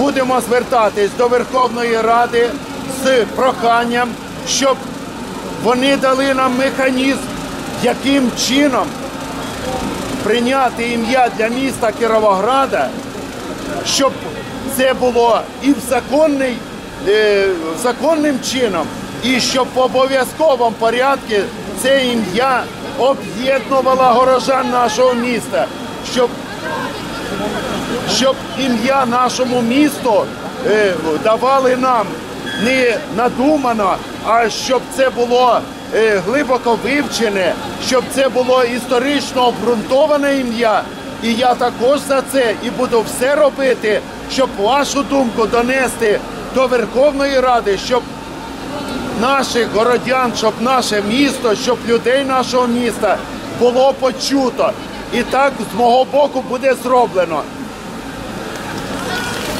будемо звертатись до Верховної Ради з проханням, щоб вони дали нам механізм, яким чином прийняти ім'я для міста Кіровограда, щоб це було і в законний, е, законним чином, і щоб в обов'язковому порядку це ім'я об'єднувало горожан нашого міста, щоб щоб ім'я нашому місту е, давали нам не надумано, а щоб це було е, глибоко вивчене, щоб це було історично обґрунтоване ім'я. І я також за це і буду все робити, щоб вашу думку донести до Верховної Ради, щоб наших городян, щоб наше місто, щоб людей нашого міста було почуто. І так з мого боку буде зроблено. 何?